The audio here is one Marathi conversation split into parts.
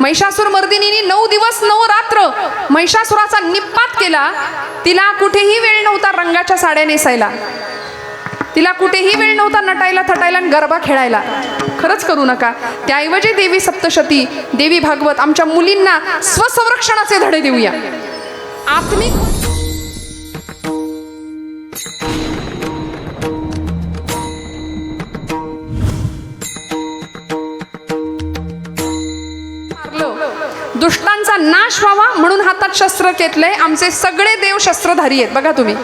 महिषासूर मर्दिनीने नऊ दिवस नऊ रात्र महिषासुराचा निपात केला. तिला कुठेही वेळ नव्हता रंगाच्या साड्या नेसायला. तिला कुठेही वेळ नव्हता नटायला थटायला आणि गरबा खेळायला. खरंच करू नका. त्याऐवजी देवी सप्तशती देवी भागवत आमच्या मुलींना स्वसंरक्षणाचे धडे देऊया. आत्मिक नाश व्हावा म्हणून हातात शस्त्र घेतलंय. आमचे सगळे देव शस्त्रधारी आहेत. बघा तुम्ही.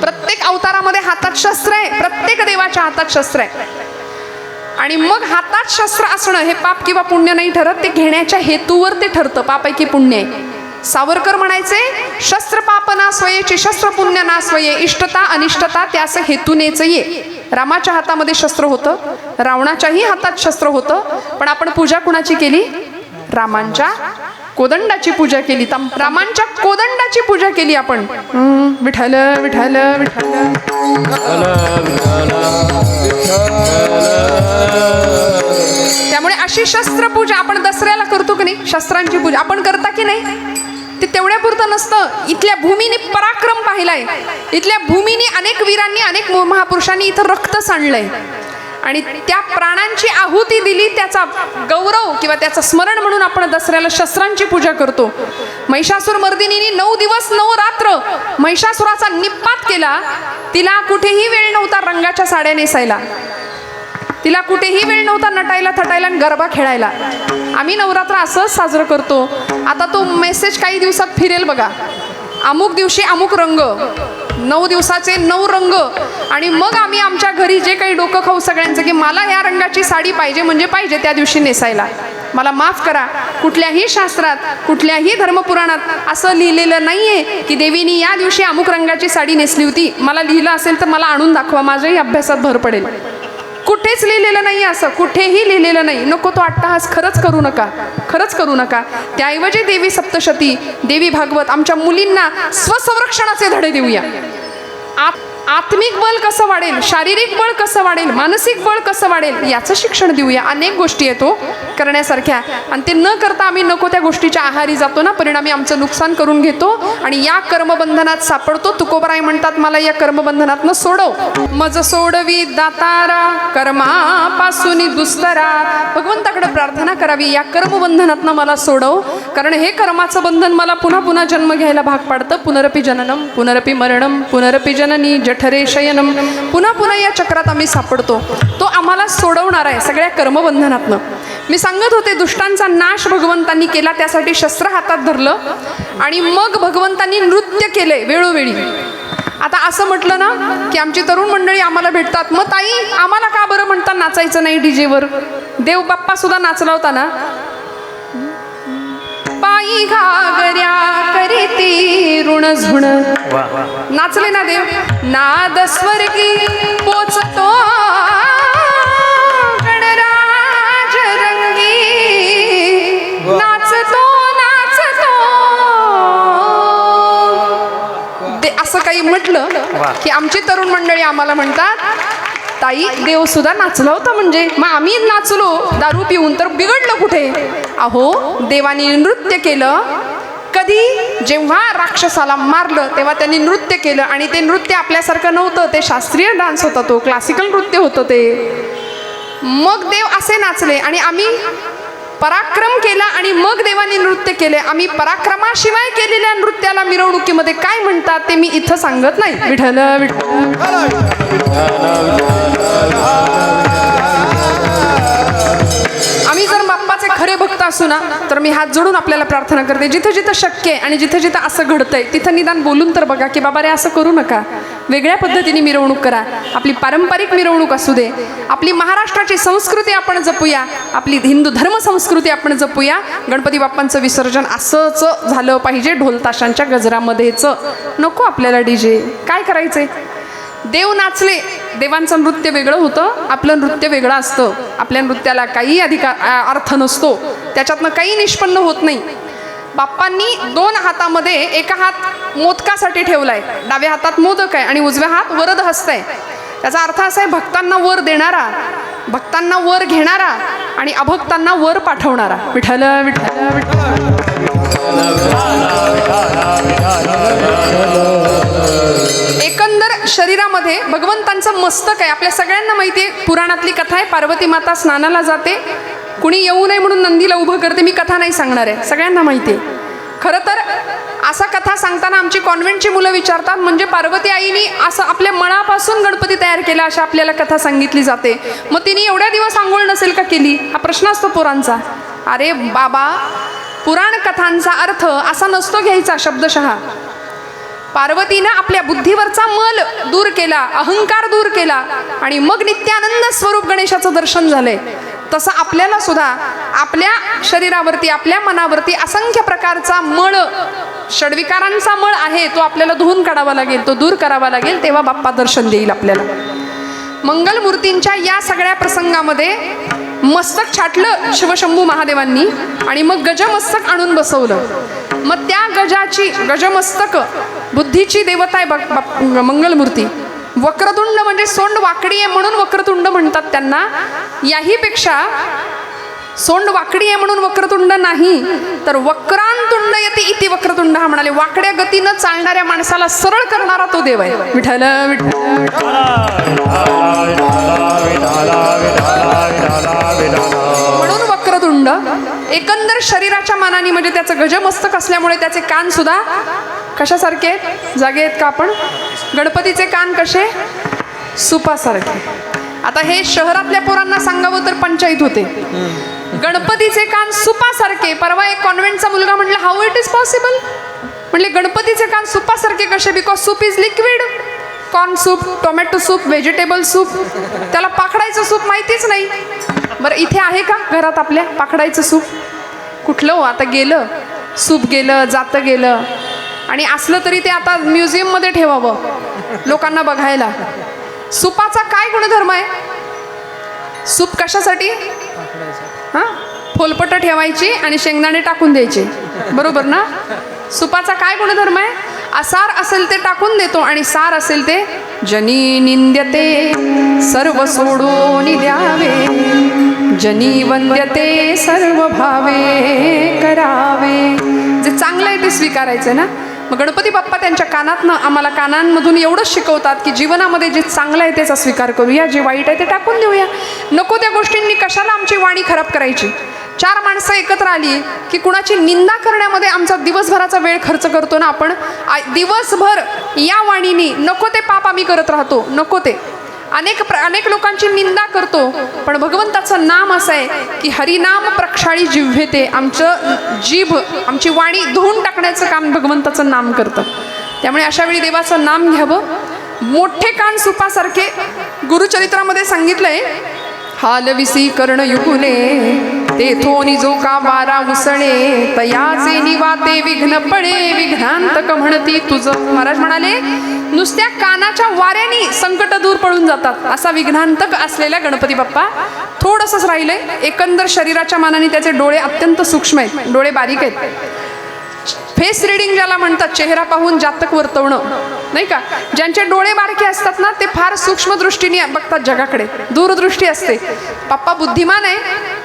प्रत्येक अवतारामध्ये हातात शस्त्र आहे. प्रत्येक देवाच्या हातात शस्त्र आहे. आणि मग हातात शस्त्र असणं हे पाप किंवा पुण्य नाही ठरत. ते घेण्याच्या हेतूवर ते ठरतं. पाप आहे की पुण्य आहे. सावरकर म्हणायचे शस्त्र पाप ना शस्त्र पुण्य ना स्वये इष्टता अनिष्टता त्यास हेतूनेच ये रामाच्या हातामध्ये शस्त्र होतं. रावणाच्याही हातात शस्त्र होतं. पण आपण पूजा कुणाची केली? रामांच्या कोदंडाची पूजा केली. तम- रामांच्या कोदंडाची पूजा केली आपण. विठाल विठाल विठाल त्यामुळे अशी शस्त्रपूजा आपण दसऱ्याला करतो की नाही? शस्त्रांची पूजा. आपण करता की नाही? ते तेवढ्यापुरतं नसतं. इथल्या भूमीने पराक्रम पाहिलाय. इथल्या भूमीने अनेक वीरांनी अनेक महापुरुषांनी इथं रक्त सांडलंय. आणि त्या प्राणांची आहुती दिली त्याचा गौरव किंवा त्याचं स्मरण म्हणून आपण दसऱ्याला शस्त्रांची पूजा करतो. महिषासूर मर्दिनीने नऊ दिवस नऊ रात्र महिषासुराचा निपात केला. तिला कुठेही वेळ नव्हता रंगाच्या साड्या नेसायला. तिला कुठेही वेळ नव्हता नटायला थटायला आणि गरबा खेळायला. आम्ही नवरात्र असंच साजरं करतो. आता तो मेसेज काही दिवसात फिरेल बघा. अमुक दिवशी अमुक रंग. नऊ दिवसाचे नऊ रंग. आणि मग आम्ही आमच्या घरी जे काही डोकं खाऊ सगळ्यांचं की मला या रंगाची साडी पाहिजे म्हणजे पाहिजे त्या दिवशी नेसायला. मला माफ करा कुठल्याही शास्त्रात कुठल्याही धर्मपुराणात असं लिहिलेलं नाहीये की देवीनी या दिवशी अमुक रंगाची साडी नेसली होती. मला लिहिलं असेल तर मला आणून दाखवा माझ्याही अभ्यासात भर पडेल. कुठेच लिहिलेलं नाही असं. कुठेही लिहिलेलं नाही. नको तो अट्टहास खरंच करू नका. खरंच करू नका. त्याऐवजी देवी सप्तशती देवी भागवत आमच्या मुलींना स्वसंरक्षणाचे धडे देऊया. आप आत्मिक बल कसं वाढेल शारीरिक बळ कसं वाढेल मानसिक बळ कसं वाढेल याचं शिक्षण देऊया. अनेक गोष्टी येतो हो, करण्यासारख्या. आणि ते न करता आम्ही नको त्या गोष्टीच्या आहारी जातो ना परिणामी आमचं नुकसान करून घेतो आणि या कर्मबंधनात सापडतो. तुकोबराय म्हणतात मला या कर्मबंधनातनं सोडव. मज सोडवी दातारा कर्मापासून दुस्तरा. भगवंताकडे प्रार्थना करावी या कर्मबंधनातनं मला सोडव. कारण हे कर्माचं बंधन मला पुन्हा पुन्हा जन्म घ्यायला भाग पाडतं. पुनरपी जननम पुनरपी मरणम पुनरपी जननी जठरे शयनम पुन्हा पुन्हा या चक्रात आम्ही सापडतो. तो आम्हाला सोडवणार आहे सगळ्या कर्मबंधनातनं. मी सांगत होते दुष्टांचा नाश भगवंतांनी केला त्यासाठी शस्त्र हातात धरलं आणि मग भगवंतांनी नृत्य केले वेळोवेळी. आता असं म्हटलं ना की आमची तरुण मंडळी आम्हाला भेटतात. मग ताई आम्हाला का बरं म्हणता नाचायचं नाही डीजेवर? देव बाप्पा सुद्धा नाचला होता ना? पायी घा ऋण झुण. नाचले ना देव. नाद स्वर्गी पोचतो. गणराज रंगी. नाचतो नाचतो. ते असं काही म्हटलं की आमची तरुण मंडळी आम्हाला म्हणतात ताई देव सुद्धा नाचला होता म्हणजे. मग आम्ही नाचलो दारू पिऊन तर बिघडलं कुठे? अहो देवानी नृत्य केलं कधी जेव्हा राक्षसाला मारलं तेव्हा त्यांनी नृत्य केलं आणि ते नृत्य आपल्यासारखं नव्हतं. ते शास्त्रीय डान्स होता तो क्लासिकल नृत्य होतं ते. मग देव असे नाचले आणि आम्ही पराक्रम केला आणि मग देवाने नृत्य केले. आम्ही पराक्रमाशिवाय केलेल्या नृत्याला मिरवणुकीमध्ये काय म्हणतात ते मी इथं सांगत नाही. विठल विठल बाप्पाचे असू ना तर मी हात जोडून आपल्याला प्रार्थना करते. जिथं जिथं शक्य आहे आणि जिथं जिथं असं घडतंय तिथं निदान बोलून तर बघा की बाबा रे असं करू नका. वेगळ्या पद्धतीने मिरवणूक करा. आपली पारंपरिक मिरवणूक असू दे. आपली महाराष्ट्राची संस्कृती आपण जपूया. आपली हिंदू धर्म संस्कृती आपण जपूया. गणपती बाप्पांचं विसर्जन असंच झालं पाहिजे ढोलताशांच्या गजरामध्येच. नको आपल्याला डीजे काय करायचंय? देव नाचले. देवांचं नृत्य वेगळं होतं. आपलं नृत्य वेगळं असतं. आपल्या नृत्याला काही अधिकार अर्थ नसतो. त्याच्यातनं काही निष्पन्न होत नाही. बाप्पांनी दोन हातामध्ये एका हात मोदकासाठी ठेवलाय. डाव्या हातात मोदक आहे आणि उजव्या हात वरद हस्त आहे. त्याचा अर्थ असा आहे भक्तांना वर देणारा भक्तांना वर घेणारा आणि अभक्तांना वर पाठवणारा. विठल विठल विठल एकंदर शरीरामध्ये भगवंतांचं मस्तक आहे. आपल्या सगळ्यांना माहिती आहे पुराणातली कथा आहे पार्वती माता स्नानाला जाते कुणी येऊ नये म्हणून नंदीला उभं करते मी कथा नाही सांगणार आहे. सगळ्यांना माहिती आहे. खरं तर असा कथा सांगताना आमची कॉन्व्हेंटची मुलं विचारतात म्हणजे पार्वती आईनी असं आपल्या मनापासून गणपती तयार केला अशा आपल्याला कथा सांगितली जाते. मग तिने एवढ्या दिवस आंघोळ नसेल का केली? हा प्रश्न असतो पोरांचा अरे बाबा पुराण कथांचा अर्थ असा नसतो घ्यायचा शब्दशः. पार्वतीनं आपल्या बुद्धीवरचा मल दूर केला अहंकार दूर केला आणि मग नित्यानंद स्वरूप गणेशाचं दर्शन झालंय. तसं आपल्याला सुद्धा आपल्या शरीरावरती आपल्या मनावरती असंख्य प्रकारचा मळ षडविकारांचा मळ आहे तो आपल्याला धुवून काढावा लागेल तो दूर करावा लागेल तेव्हा बाप्पा दर्शन देईल आपल्याला. मंगलमूर्तींच्या या सगळ्या प्रसंगामध्ये मस्तक छाटलं शिवशंभू महादेवांनी आणि मग गजमस्तक आणून बसवलं. मग त्या गजाची गजमस्तक बुद्धीची देवता आहे बघ- मंगलमूर्ती. वक्रतुंड म्हणजे सोंड वाकडी आहे म्हणून वक्रतुंड म्हणतात त्यांना. याहीपेक्षा सोंड वाकडी आहे म्हणून वक्रतुंड नाही तर वक्रांतुंड येते इति वक्रतुंड हा म्हणाले. वाकड्या गतीनं चालणाऱ्या माणसाला सरळ करणारा तो देव आहे. विठ्ठल म्हणून वक्रतुंड एकंदर शरीराच्या मानाने म्हणजे त्याचं गजमस्तक असल्यामुळे त्याचे कान सुद्धा कशासारखे? आहेत? जागे आहेत का आपण? गणपतीचे कान कसे? सुपासारखे. आता हे शहरातल्या पोरांना सांगावं तर पंचायत होते. गणपतीचे कान सुपासारखे. परवा एक कॉन्व्हेंटचा मुलगा म्हटलं हाऊ इट इज पॉसिबल म्हणले गणपतीचे कान सुपासारखे कसे? Because soup is liquid corn soup tomato soup vegetable soup त्याला पाखडायचं सूप माहितीच नाही. बरं इथे आहे का घरात आपल्या पाखडायचं सूप कुठलं हो? आता गेलं. सूप गेलं जातं गेलं. आणि असलं तरी ते आता म्युझियममध्ये ठेवावं लोकांना बघायला. सुपाचा काय गुणधर्म आहे? सूप कशासाठी? हां? फोलपट ठेवायची आणि शेंगदाणे टाकून द्यायचे. बरोबर ना? सुपाचा काय गुणधर्म आहे? असार असेल ते टाकून देतो आणि सार असेल ते जनी निंद्यते. सर्व सोडून द्यावे. जनी वंद्यते सर्व भावे करावे. जे चांगलं आहे ते स्वीकारायचं ना? मग गणपती बाप्पा त्यांच्या कानातनं आम्हाला कानांमधून एवढंच शिकवतात की जीवनामध्ये जे चांगलं आहे त्याचा स्वीकार करूया जे वाईट आहे ते टाकून देऊया. नको त्या गोष्टींनी कशाला आमची वाणी खराब करायची? चार माणसं एकत्र आली की कुणाची निंदा करण्यामध्ये आमचा दिवसभराचा वेळ खर्च करतो ना आपण? दिवसभर या वाणीने नको ते पाप आम्ही करत राहतो नको ते. अनेक प्र अनेक लोकांची निंदा करतो पण भगवंताचं नाम असं आहे की हरिनाम प्रक्षाळी जिव्हेते आमचं जीभ आमची वाणी धुवून टाकण्याचं काम भगवंताचं नाम करतं. त्यामुळे अशा वेळी देवाचं नाम घ्यावं. मोठे कान सुपासारखे गुरुचरित्रामध्ये सांगितलंय हालविसी कर्ण युगुले तेथोनी जो का वारा उसणे तयाचे निवाते विघ्न पडे विघ्नांतक म्हणती तुझं. महाराज म्हणाले नुसत्या कानाच्या वाऱ्याने संकट दूर पळून जातात. असा विघ्नांतक असलेला गणपती बाप्पा थोडंसंच राहिलंय. एकंदर शरीराच्या मानाने त्याचे डोळे अत्यंत सूक्ष्म आहेत. डोळे बारीक आहेत. फेस रिडिंग ज्याला म्हणतात चेहरा पाहून जातक वर्तवणं. नाही का? ज्यांचे डोळे बारके असतात ना ते फार सूक्ष्म दृष्टीने बघतात जगाकडे. दूरदृष्टी असते. पप्पा बुद्धिमान आहे.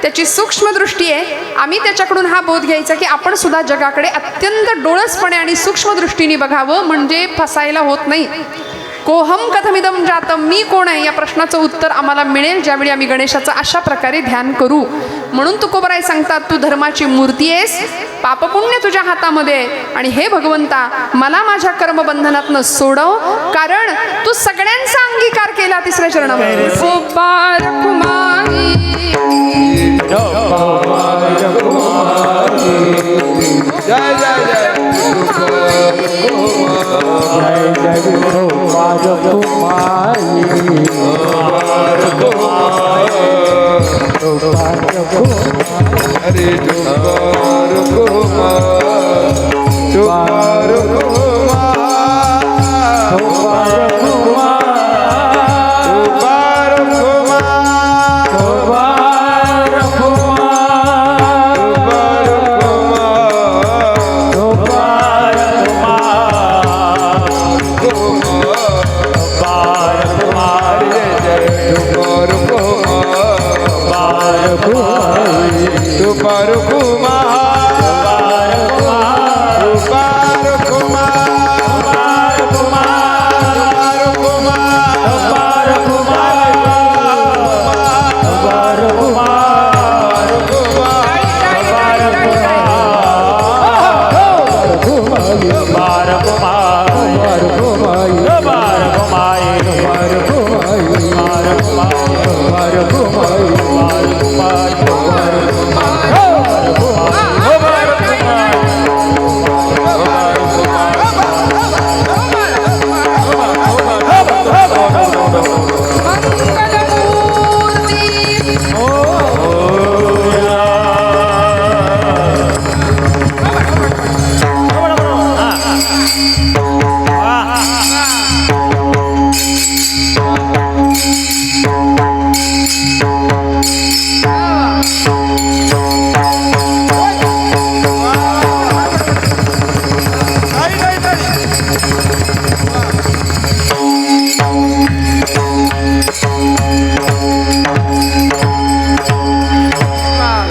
त्याची सूक्ष्म दृष्टी आहे. आम्ही त्याच्याकडून हा बोध घ्यायचा की आपण सुद्धा जगाकडे अत्यंत डोळसपणे आणि सूक्ष्म दृष्टीने बघावं म्हणजे फसायला होत नाही. कोहम कथमिदम जातम मी कोण आहे? या प्रश्नाचं उत्तर आम्हाला मिळेल ज्यावेळी आम्ही गणेशाचं अशा प्रकारे ध्यान करू. म्हणून तुकोबराय सांगतात तू धर्माची मूर्ती आहेस पापपुण्य तुझ्या हातामध्ये आहे. आणि हे भगवंता मला माझ्या कर्मबंधनातनं सोडव कारण तू सगळ्यांचा अंगीकार केला तिसऱ्या चरणामध्ये हो,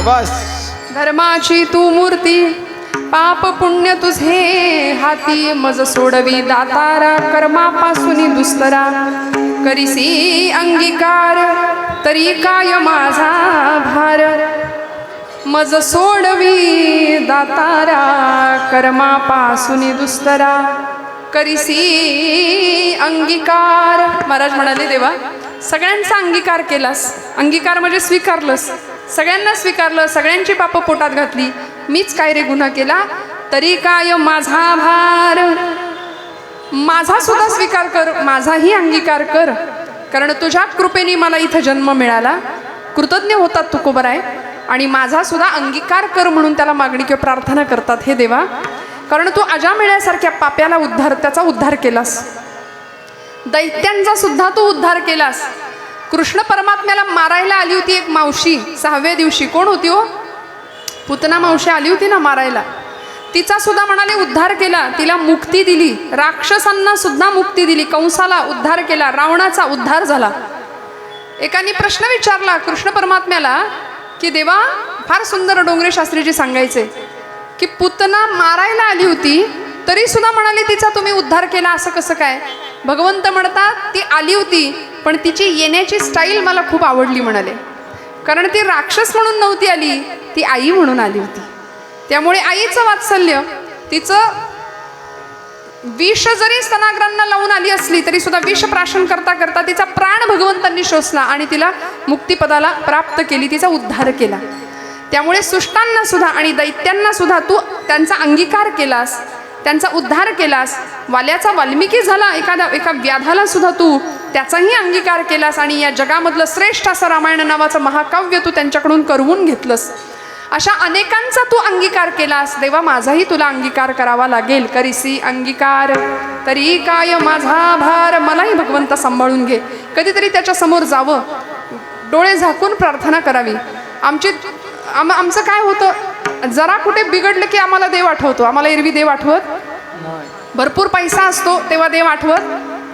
बस. धर्माची तू मूर्ती पाप पुण्य तुझे. हाती मज सोडवी दातारा कर्मापासून दुस्तरा. करीसी अंगीकार तरी काय माझा भार? मज सोडवी दातारा कर्मापासून दुस्तरा. करीसी अंगीकार. महाराज म्हणाले देवा सगळ्यांचा अंगीकार केलास. अंगीकार म्हणजे स्वीकारलंस. सगळ्यांना स्वीकारलं सगळ्यांची पापं पोटात घातली. मीच काय रे गुन्हा केला? तरी काय माझा भार? माझा सुद्धा स्वीकार कर माझाही अंगीकार कर. कारण तुझ्या कृपेने मला इथं जन्म मिळाला. कृतज्ञ होतात तुकोबर आहे आणि माझा सुद्धा अंगीकार कर म्हणून त्याला मागणी किंवा प्रार्थना करतात हे देवा. कारण तू अजामिळ्यासारख्या पाप्याला उद्धार त्याचा उद्धार केलास. दैत्यांचा सुद्धा तू उद्धार केलास. कृष्ण परमात्म्याला मारायला आली होती एक मावशी सहाव्या दिवशी. कोण होती हो? पुतना मावशी आली होती ना मारायला. तिचा सुद्धा म्हणाले उद्धार केला. तिला मुक्ती दिली. राक्षसांना सुद्धा मुक्ती दिली. कंसाला उद्धार केला. रावणाचा उद्धार झाला. एकाने प्रश्न विचारला कृष्ण परमात्म्याला की देवा फार सुंदर डोंगरे शास्त्रीजी सांगायचे की पुतना मारायला आली होती तरी सुद्धा म्हणाली तिचा तुम्ही उद्धार केला. असं कसं काय? भगवंत म्हणतात ती आली होती पण तिची येण्याची स्टाईल मला खूप आवडली म्हणाले. कारण ती राक्षस म्हणून नव्हती आली ती आई म्हणून आली होती. त्यामुळे आईचं वात्सल्य तिचं विष जरी स्तनाग्रांना लावून आली असली तरी सुद्धा विष प्राशन करता करता तिचा प्राण भगवंतांनी शोषला आणि तिला मुक्तिपदाला प्राप्त केली तिचा उद्धार केला. त्यामुळे सुष्टांना सुद्धा आणि दैत्यांना सुद्धा तू त्यांचा अंगीकार केलास त्यांचा उद्धार केलास. वाल्याचा वाल्मिकी झाला. एखादा एका व्याधाला सुद्धा तू त्याचाही अंगीकार केलास आणि या जगामधलं श्रेष्ठ असं रामायण नावाचं महाकाव्य तू त्यांच्याकडून करवून घेतलंस. अशा अनेकांचा तू अंगीकार केलास. देवा माझाही तुला अंगीकार करावा लागेल. करीसी अंगीकार. तरी काय माझा भार? मलाही भगवंत सांभाळून घे. कधीतरी त्याच्यासमोर जावं. डोळे झाकून प्रार्थना करावी. आमची आम आमचं काय होतं? जरा कुठे बिघडलं की आम्हाला देव आठवतो. आम्हाला एरवी देव आठवत? भरपूर पैसा असतो तेव्हा देव आठवत?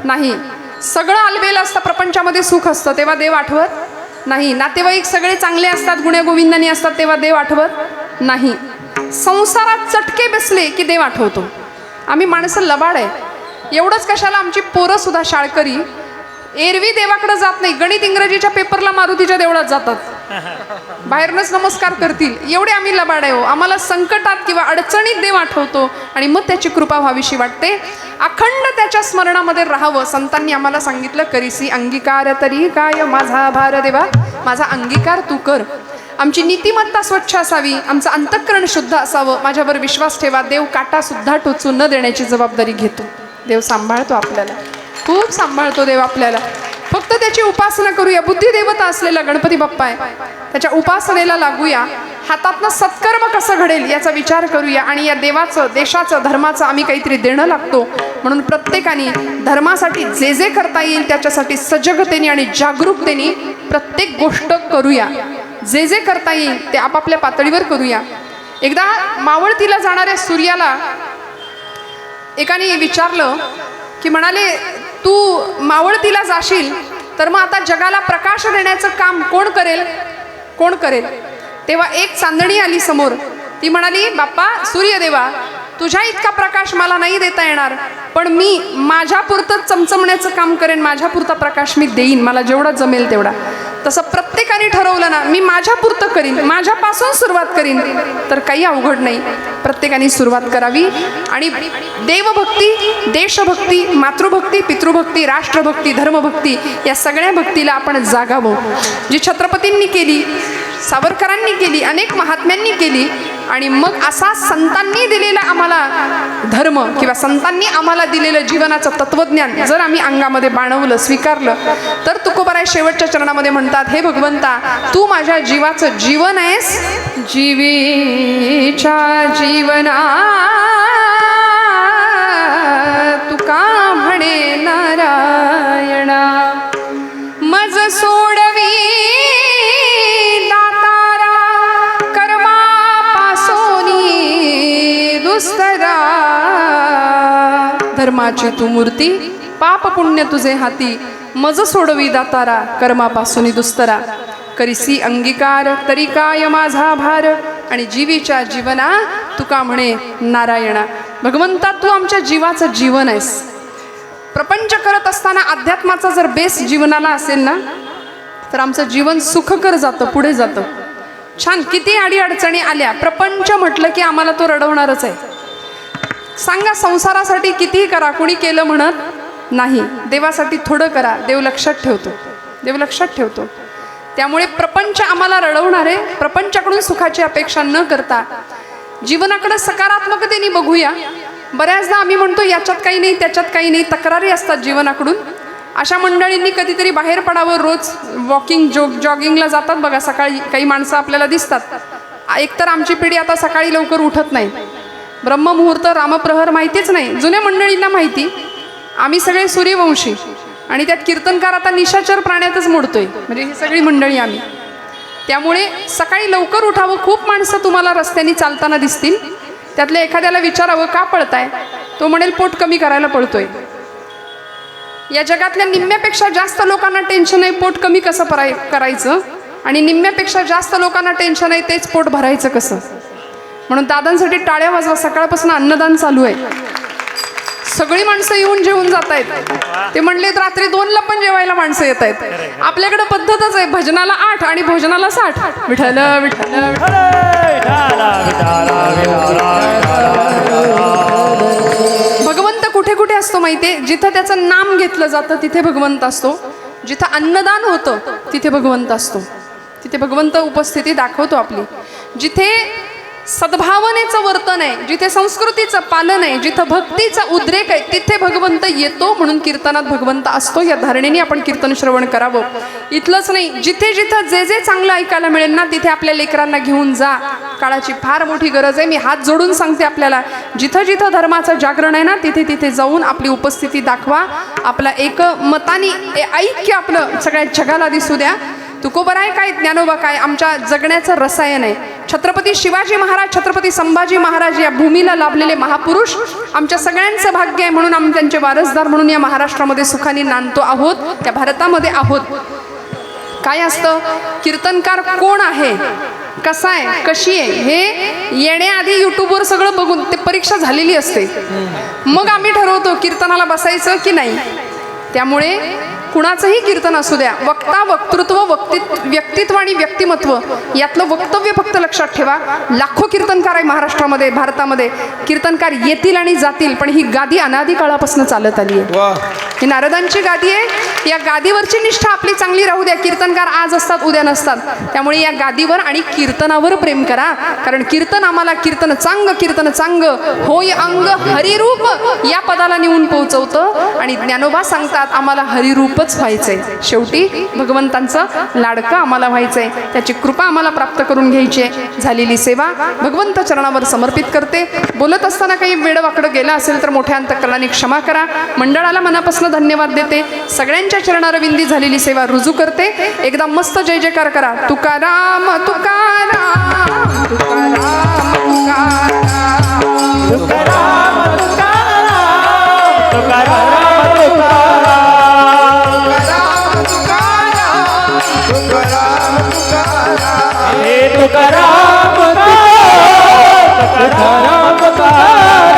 नाही. सगळं अलबेल असतं प्रपंचामध्ये सुख असतं तेव्हा देव आठवत? नाही. नातेवाईक सगळे चांगले असतात गुण्यागोविंदानी असतात तेव्हा देव आठवत? नाही. संसारात चटके बसले की देव आठवतो. आम्ही माणसं लबाड आहे. एवढंच कशाला आमची पोरंसुद्धा शाळकरी? एरवी देवाकडं जात नाही. गणित इंग्रजीच्या पेपरला मारुतीच्या देवळात जातात. बाहेरनच नमस्कार करतील. एवढे आम्ही लबाड आहे हो. आम्हाला संकटात किंवा अडचणीत देव आठवतो आणि मग त्याची कृपा व्हावीशी वाटते. अखंड त्याच्या स्मरणामध्ये राहावं. संतांनी आम्हाला सांगितलं करीसी अंगीकार तरी काय माझा भार देवा. माझा अंगीकार तू कर. आमची नीतिमत्ता स्वच्छ असावी. आमचं अंतःकरण शुद्ध असावं. माझ्यावर विश्वास ठेवा. देव काटासुद्धा टोचू न देण्याची जबाबदारी घेतो. देव सांभाळतो आपल्याला. खूप सांभाळतो देव आपल्याला. फक्त त्याची उपासना करूया. बुद्धिदेवता असलेला गणपती बाप्पा आहे. त्याच्या उपासनेला लागूया. हातातनं सत्कर्म कसं घडेल याचा विचार करूया. आणि या देवाचं देशाचं धर्माचं आम्ही काहीतरी देणं लागतो. म्हणून प्रत्येकाने धर्मासाठी जे जे करता येईल त्याच्यासाठी सजगतेने आणि जागरूकतेने प्रत्येक गोष्ट करूया. जे जे करता येईल ते आपापल्या पातळीवर करूया. एकदा मावळतीला जाणाऱ्या सूर्याला एकाने विचारलं की म्हणाले तू मावळतीला जाशील तर मग आता जगाला प्रकाश देण्याचं काम कोण करेल? कोण करेल? तेव्हा एक चांदणी आली समोर. ती म्हणाली बाप्पा सूर्यदेवा तुझ्या इतका प्रकाश मला नाही देता येणार पण मी माझ्यापुरतं चमचमण्याचं काम करेन माझ्यापुरता प्रकाश मी देईन मला जेवढा जमेल तेवढा. तसं प्रत्येकाने ठरवलं ना मी माझ्या पुरतं करीन माझ्यापासून सुरुवात करीन तर काही अवघड नाही. प्रत्येकाने सुरुवात करावी आणि देवभक्ती देशभक्ती मातृभक्ती पितृभक्ती राष्ट्रभक्ती धर्मभक्ती या सगळ्या भक्तीला आपण जागावं. जी छत्रपतींनी केली सावरकरांनी केली अनेक महात्म्यांनी केली आणि मग असा संतांनी दिलेला आम्हाला धर्म किंवा संतांनी आम्हाला दिलेलं जीवनाचं तत्वज्ञान जर आम्ही अंगामध्ये बाणवलं स्वीकारलं तर तुकोबाराय शेवटच्या चरणामध्ये म्हणतात हे भगवंता तू माझ्या जीवाचं जीवन आहेस? जीवीच्या जीवना धर्माची तू मूर्ती पाप पुण्य तुझे हाती. मज सोडवी दातारा कर्मापासून दुस्तरा. करीसी अंगीकार तरी काय माझा भार? आणि जीवीच्या जीवना तुका म्हणे नारायणा? भगवंता तू आमच्या जीवाचं जीवन आहेस. प्रपंच करत असताना अध्यात्माचा जर बेस जीवनाला असेल ना तर आमचं जीवन सुखकर जातं पुढे जातं. छान किती अडी अडचणी आल्या. प्रपंच म्हटलं की आम्हाला तो रडवणारच आहे. सांगा संसारासाठी कितीही करा कुणी केलं म्हणत नाही. देवासाठी थोडं करा देव लक्षात ठेवतो. देव लक्षात ठेवतो. त्यामुळे प्रपंच आम्हाला रडवणारे प्रपंचाकडून सुखाची अपेक्षा न करता जीवनाकडे सकारात्मकतेने बघूया. बऱ्याचदा आम्ही म्हणतो याच्यात काही नाही त्याच्यात काही नाही तक्रारी असतात जीवनाकडून. अशा मंडळींनी कधीतरी बाहेर पडावं रोज वॉकिंग जोग जॉगिंगला जातात बघा सकाळी काही माणसं आपल्याला दिसतात. एकतर आमची पिढी आता सकाळी लवकर उठत नाही. ब्रह्ममुहूर्त रामप्रहर माहितीच नाही. जुन्या मंडळींना माहिती. आम्ही सगळे सूर्यवंशी. आणि त्यात कीर्तनकार आता निशाचर प्राण्यातच मोडतोय. म्हणजे ही सगळी मंडळी आम्ही. त्यामुळे सकाळी लवकर उठावं खूप माणसं तुम्हाला रस्त्याने चालताना दिसतील. त्यातल्या एखाद्याला विचारावं का पळताय? तो म्हणेल पोट कमी करायला पळतोय. या जगातल्या निम्म्यापेक्षा जास्त लोकांना टेन्शन आहे पोट कमी कसं पराय करायचं? आणि निम्म्यापेक्षा जास्त लोकांना टेन्शन आहे तेच पोट भरायचं कसं? म्हणून दादांसाठी टाळ्या वाजवा. सकाळपासून अन्नदान चालू आहे. सगळी माणसं येऊन जेवून जात आहेत. ते म्हणले रात्री दोनला पण जेवायला माणसं येत आहेत. आपल्याकडे पद्धतच आहे. भजनाला आठ आणि भोजनाला साठ. विठल विठल भगवंत कुठे कुठे असतो माहितीये? जिथं त्याचं नाम घेतलं जातं तिथे भगवंत असतो. जिथं अन्नदान होतं तिथे भगवंत असतो. तिथे भगवंत उपस्थिती दाखवतो आपली. जिथे सद्भावनेचं वर्तन आहे जिथे संस्कृतीचं पालन आहे जिथं भक्तीचा उद्रेक आहे तिथे भगवंत येतो म्हणून कीर्तनात भगवंत असतो. या धारणेने आपण कीर्तन श्रवण करावं. इथलंच नाही जिथे जिथं जे जे चांगलं ऐकायला मिळेल ना तिथे आपल्या लेकरांना घेऊन जा. काळाची फार मोठी गरज आहे. मी हात जोडून सांगते आपल्याला जिथं जिथं धर्माचं जागरण आहे ना तिथे तिथे जाऊन आपली उपस्थिती दाखवा. आपला एक मतानी ऐक्य आपलं सगळ्या जगाला दिसू द्या. तुकोबर आहे काय ज्ञानोबा काय आमच्या जगण्याचं रसायन आहे. छत्रपती शिवाजी महाराज छत्रपती संभाजी महाराज या भूमीला लाभलेले महापुरुष आमच्या सगळ्यांचं भाग्य आहे म्हणून आम्ही त्यांचे वारसदार म्हणून या महाराष्ट्रामध्ये सुखाने नांदतो आहोत त्या भारतामध्ये आहोत. काय असतं? कीर्तनकार कोण आहे? कसा आहे? कशी आहे? हे येण्याआधी यूट्यूबवर सगळं बघून ते परीक्षा झालेली असते. मग आम्ही ठरवतो कीर्तनाला बसायचं की नाही. त्यामुळे कुणाचंही कीर्तन असू द्या वक्ता वक्तृत्व वक्तित्व व्यक्तित्व आणि व्यक्तिमत्व यातलं वक्तव्य फक्त लक्षात ठेवा. लाखो कीर्तनकार आहे महाराष्ट्रामध्ये भारतामध्ये. कीर्तनकार येतील आणि जातील पण ही गादी अनादी काळापासून चालत आली आहे ही नारदांची गादी आहे या गादीवरची निष्ठा आपली चांगली राहू द्या. कीर्तनकार आज असतात उद्या नसतात. त्यामुळे या गादीवर आणि कीर्तनावर प्रेम करा. कारण कीर्तन आम्हाला कीर्तन चांग कीर्तन चांग होय अंग हरिरूप या पदाला नेऊन पोहोचवतं. आणि ज्ञानोबा सांगतात आम्हाला हरिरूपच व्हायचंय. शेवटी भगवंतांचं लाडकं आम्हाला व्हायचंय. त्याची कृपा आम्हाला प्राप्त करून घ्यायची आहे. झालेली सेवा भगवंत चरणावर समर्पित करते. बोलत असताना काही वेळ वाकडं गेला असेल तर मोठ्या अंतकरणाने क्षमा करा. मंडळाला मनापासून धन्यवाद देते. सगळ्यांच्या चरणारविंदी झालेली सेवा रुजू करते. एकदा मस्त जय जयकार करा. तुकाराम तुकाराम तुकाराम तुकाराम तुकाराम तुकाराम.